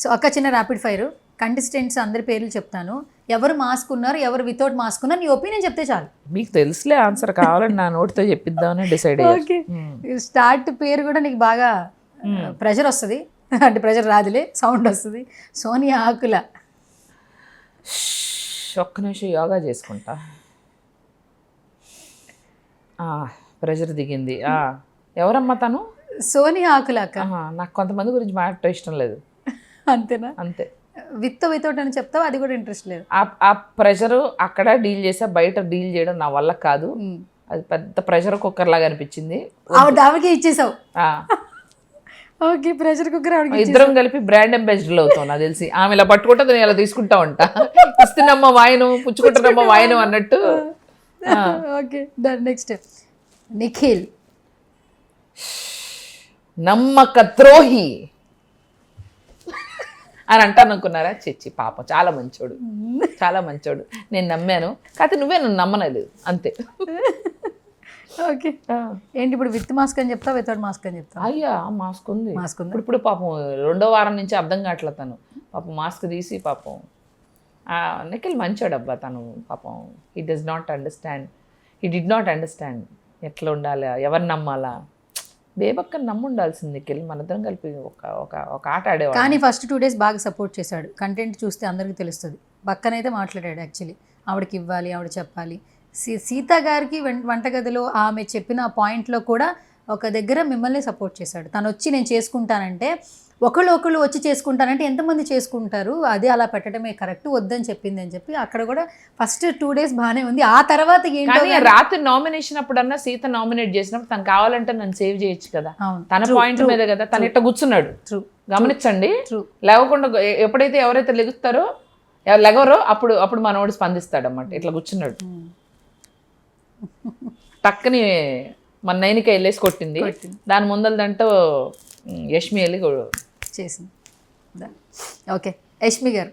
So అక్క చిన్న rapid fire contestants అందరి పేర్లు చెప్తాను. ఎవరు మాస్క్ ఉన్నారు ఎవరు వితౌట్ మాస్క్ ఉన్నారు నీ ఒపీనియన్ చెప్తే చాలు. మీకు తెలుసులే ఆన్సర్ కావాలని నా నోటితో చెప్పిద్దామని డిసైడ్ ఓకే స్టార్ట్ పేరు కూడా నీకు బాగా ప్రెషర్ వస్తుంది. అంటే ప్రెషర్ రాదులే సౌండ్ వస్తుంది. సోనియా ఆకుల. ఒక్క నిమిషం యోగా చేసుకుంటా. ప్రెషర్ దిగింది. ఎవరమ్మా తను? సోనియా ఆకుల నాకు కొంతమంది గురించి మాట్లాడటం ఇష్టం లేదు. అంతేనా? అంతే. విత్ వితౌట్ అని చెప్తావు? అది కూడా ఇంట్రెస్ట్ లేదు. ఆ ఆ ప్రెషర్ అక్కడ డీల్ చేసా బయట డీల్ చేయడం నా వల్ల కాదు. అది పెద్ద ప్రెషర్ కుక్కర్ లాగా అనిపించింది. ఆవిడ ఆవిడకే ఇచ్చేసావు. ఓకే ప్రెషర్ కుక్కర్ ఇద్దరం కలిపి బ్రాండ్ అంబాసిడర్లు అవుతాం నాకు తెలిసి. ఆమె ఇలా పట్టుకుంటే నేను ఇలా తీసుకుంటా ఉంటా. ఇస్తున్నమ్మ వాయను పుచ్చుకుంటున్నమ్మ వాయను అన్నట్టు. Okay done. నెక్స్ట్. నిఖిల్. నమ్మక ద్రోహి. అని అంటాను అనుకున్నారా చిచ్చి పాపం చాలా మంచోడు. చాలా మంచోడు. నేను నమ్మాను. కాకపోతే నువ్వే నన్ను నమ్మనలేదు. అంతే. ఓకే. ఏంటి ఇప్పుడు విత్ మాస్క్ అని చెప్తావు వితౌట్ మాస్క్ అని చెప్తావు? అయ్యా మాస్క్ ఉంది మాస్క్ ఉందా? ఇప్పుడు పాపం రెండో వారం నుంచి అర్థం కావట్లేదు తను. పాపం మాస్క్ తీసి పాపం. ఆ, నిఖిల్ మంచోడు అబ్బా తను. పాపం he does not understand he did not understand ఎట్లా ఉండాలి? ఎవరిని నమ్మాలా? బేబక్కని నమ్ముండాల్సింది కెళ్ళి నిఖిల్ మనిద్దరం కలిపి ఒక ఒక ఒక ఆట ఆడేవాడు కానీ ఫస్ట్ టూ డేస్ బాగా సపోర్ట్ చేశాడు. కంటెంట్ చూస్తే అందరికీ తెలుస్తుంది. పక్కనైతే మాట్లాడాడు యాక్చువల్లీ. ఆవిడకి ఇవ్వాలి ఆవిడ చెప్పాలి. సీ సీత గారికి వంటగదిలో ఆమె చెప్పిన పాయింట్లో కూడా ఒక దగ్గర మిమ్మల్ని సపోర్ట్ చేశాడు. తను వచ్చి నేను చేసుకుంటానంటే ఒకళ్ళు ఒకళ్ళు వచ్చి చేసుకుంటానంటే ఎంతమంది చేసుకుంటారు? అదే అలా పెట్టడమే కరెక్ట్ వద్దని చెప్పింది అని చెప్పి అక్కడ కూడా ఫస్ట్ టూ డేస్ బాగానే ఉంది. ఆ తర్వాత ఏంటో రాత్రి నామినేషన్ అప్పుడన్నా సీత నామినేట్ చేసినప్పుడు తను కావాలంటే నన్ను సేవ్ చేయొచ్చు కదా. తన పాయింట్ మీద కదా తను ఇట్ట కూర్చున్నాడు. ట్రూ గమనించండి. లేవకుండా ఎ- ఎప్పుడైతే ఎవరైతే లెగుస్తారో లెగవరో అప్పుడు అప్పుడు మనోడు స్పందిస్తాడు అన్నమాట ఇట్లా కూర్చున్నాడు. టక్కని మన నైనిక వెళ్ళేసి కొట్టింది. దాని ముందలదంటూ యష్మి వెళ్ళి చేసింది. ఓకే. యష్మి గారు.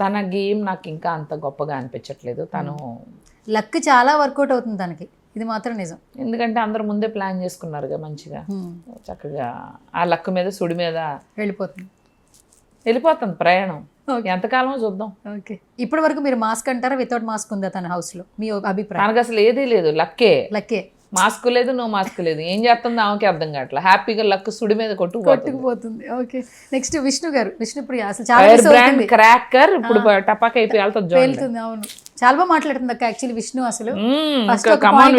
తన గేమ్ నాకు ఇంకా అంత గొప్పగా అనిపించట్లేదు. తను లక్ చాలా వర్కౌట్ అవుతుంది తనకి. ఇది మాత్రం నిజం. ఎందుకంటే అందరు ముందే ప్లాన్ చేసుకున్నారుగా మంచిగా. చక్కగా ఆ లక్ మీద సుడి మీద వెళ్ళిపోతుంది. వెళ్ళిపోతుంది ప్రయాణం. ఎంతకాలమో చూద్దాం. ఓకే. ఇప్పటి వరకు మీరు మాస్క్ అంటారా? వితౌట్ మాస్క్ ఉందా తన హౌస్లో? మీ అభిప్రాయం? తనకు అసలు ఏదీ లేదు. లక్కే. లక్కే. మాస్క్ లేదు నో మాస్క్ లేదు. ఏం చేస్తుందో ఆమెకి అర్థం కావట్లేదు హ్యాపీగా లక్ సుడి మీద కొట్టుకుపోతుంది కొట్టుకుపోతుంది. ఓకే. నెక్స్ట్ విష్ణు గారు. విష్ణుప్రియ అసలు చాలా క్రాకర్ ఇప్పుడు టపాక్ అయిపోయి వెళ్తుంది అవును. చాలా బాగా మాట్లాడుతుంది అక్క యాక్చువల్లీ విష్ణు అసలు.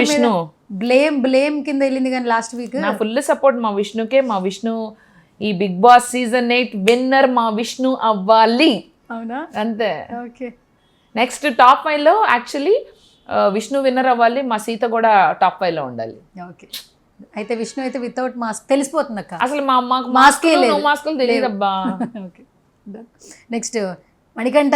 విష్ణు. బ్లేమ్ బ్లేమ్ కింద వెళ్ళింది కానీ లాస్ట్ వీక్ నా ఫుల్ సపోర్ట్ మా విష్ణుకే. మా విష్ణు ఈ big boss season eight winner మా విష్ణు అవ్వాలి. అవునా? అంతే. ఓకే. నెక్స్ట్ టాప్ ఫైవ్లో యాక్చువల్లీ విష్ణు విన్నర్ అవ్వాలి మా సీత కూడా టాప్ ఫైవ్లో ఉండాలి. ఓకే. అయితే విష్ణు అయితే వితౌట్ మాస్క్ తెలిసిపోతుంది అక్క అసలు మా మాకు మాస్కే లేదు. మాస్కులు తెలియదు అబ్బా. Okay. Next Manikanta.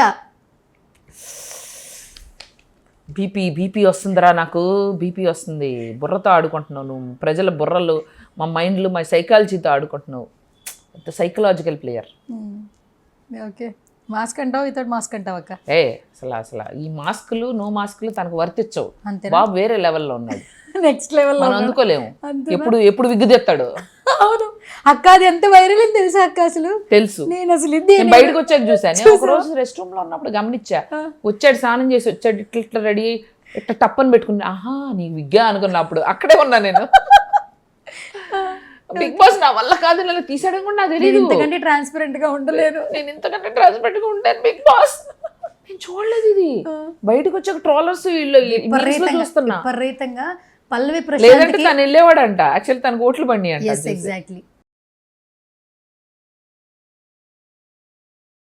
BP BP వస్తుందిరా నాకు బీపీ వస్తుంది. బుర్రతో ఆడుకుంటున్నావు నువ్వు. ప్రజల బుర్రలు మా మైండ్లు మా సైకాలజీతో ఆడుకుంటున్నావు. Psychological player okay. మాస్క్ అంటావు? వితౌట్ మాస్క్ అంటావు అక్క? ఏ అసలు అసలు ఈ మాస్కులు నో మాస్కులు తనకు వర్తించవు బాబు వేరే లెవెల్లో ఉన్నాడు. నెక్స్ట్ లెవెల్ మనం అందుకోలేము. ఎప్పుడు ఎప్పుడు విగ్గుదెత్తాడు అవును. అక్క అది ఎంత వైరల్ అని తెలుసా అక్క అసలు? తెలుసు. నేను అసలు ఇది బయటకు వచ్చాక చూసాను ఒక రోజు రెస్ట్ రూమ్లో ఉన్నప్పుడు గమనించా. వచ్చాడు స్నానం చేసి వచ్చాడు ఇట్లా ఇట్లా రెడీ ఇట్లా టప్పని పెట్టుకుని ఆహా నీ విగ్గా అనుకున్నప్పుడు అక్కడే ఉన్నా నేను. బిగ్ బాస్ నా వల్ల కాదు నన్ను తీసాడని కూడా నాకు తెలియదు ఇంతకంటే ట్రాన్స్పరెంట్గా ఉండలేను. నేను ఇంతకంటే ట్రాన్స్పరెంట్గా ఉంటాను బిగ్ బాస్ నేను చూడలేదు ఇది. బయటకు వచ్చాక ట్రోలర్స్ వీళ్ళు చూస్తున్నా. విపరీతంగా పల్లవి లేదంటే తను వెళ్ళేవాడంట. యాక్చువల్లీ తనకు ఓట్లు బండి అంట ఎగ్జాక్ట్లీ